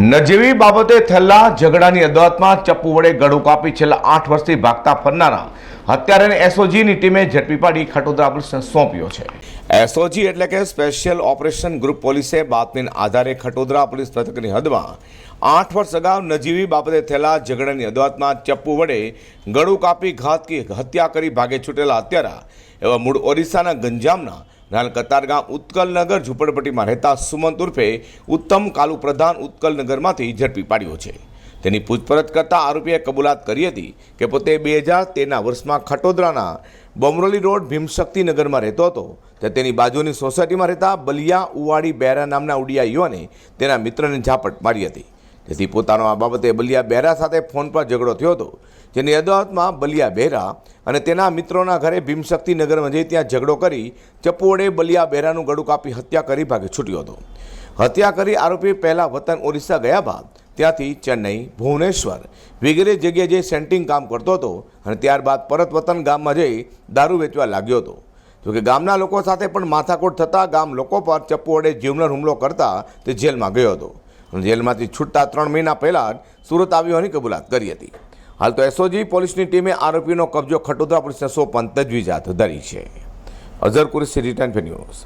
નજીવી બાબતે થયેલા ઝઘડાની અદાવતમાં ચપ્પુ વડે ગળું કાપી છેલ્લા આઠ વર્ષથી ભાગતા ફરનારા હત્યારાને એસઓજીની ટીમે ઝડપી પાડી ખટોદરા પોલીસને સોંપ્યો છે. એસઓજી એટલે કે સ્પેશિયલ ઓપરેશન ગ્રુપ પોલીસે બાતમીના આધારે ખટોદરા પોલીસ મથકની હદમાં આઠ વર્ષ અગાઉ નજીવી બાબતે થયેલા ઝઘડાની અદાવતમાં ચપ્પુ વડે ગળું કાપી ઘાતકી હત્યા કરી ભાગે છૂટેલા હત્યારા એવા મૂળ ઓરિસ્સાના ગંજામના નાલ કતારગામ ઉત્કલનગર ઝૂંપડપટ્ટીમાં રહેતા સુમંત ઉર્ફે ઉત્તમ કાલુ પ્રધાન ઉત્કલનગરમાંથી ઝડપી પાડ્યો છે. તેની પૂછપરછ કરતા આરોપીએ કબૂલાત કરી હતી કે પોતે બે હજાર તેરના વર્ષમાં ખટોદરાના બમરોલી રોડ ભીમશક્તિનગરમાં રહેતો હતો. ત્યાં તેની બાજુની સોસાયટીમાં રહેતા બલિયા ઉવાડી બેરા નામના ઉડિયા યુવાને તેના મિત્રને ઝાપટ મારી હતી. જેથી પોતાનો આ બાબતે બલિયા બહેરા સાથે ફોન પર ઝઘડો થયો હતો, જેની અદાવતમાં બલિયા બહેરા અને તેના મિત્રોના ઘરે ભીમશક્તિ નગરમાં જઈ ત્યાં ઝઘડો કરી ચપ્પુ વડે બલિયા બહેરાનું ગળું કાપી હત્યા કરી ભાગે છૂટ્યો હતો. હત્યા કરી આરોપી પહેલાં વતન ઓરિસ્સા ગયા બાદ ત્યાંથી ચેન્નઈ, ભુવનેશ્વર વગેરે જગ્યાએ જઈ સેન્ટિંગ કામ કરતો હતો અને ત્યારબાદ પરત વતન ગામમાં જઈ દારૂ વેચવા લાગ્યો હતો. જોકે ગામના લોકો સાથે પણ માથાકૂટ થતાં ગામ લોકો પર ચપ્પુ વડે જીવનો હુમલો કરતા તે જેલમાં ગયો હતો. જેલમાંથી છૂટતા ત્રણ મહિના પહેલાં સુરત આવ્યો હોવાની કબૂલાત કરી હતી. હાલ તો એસઓજી પોલીસની ટીમે આરોપીનો કબજો ખટોદરા પોલીસને સોંપવાની તજવીજ હાથ ધરી છે. Azhar Qureshi return news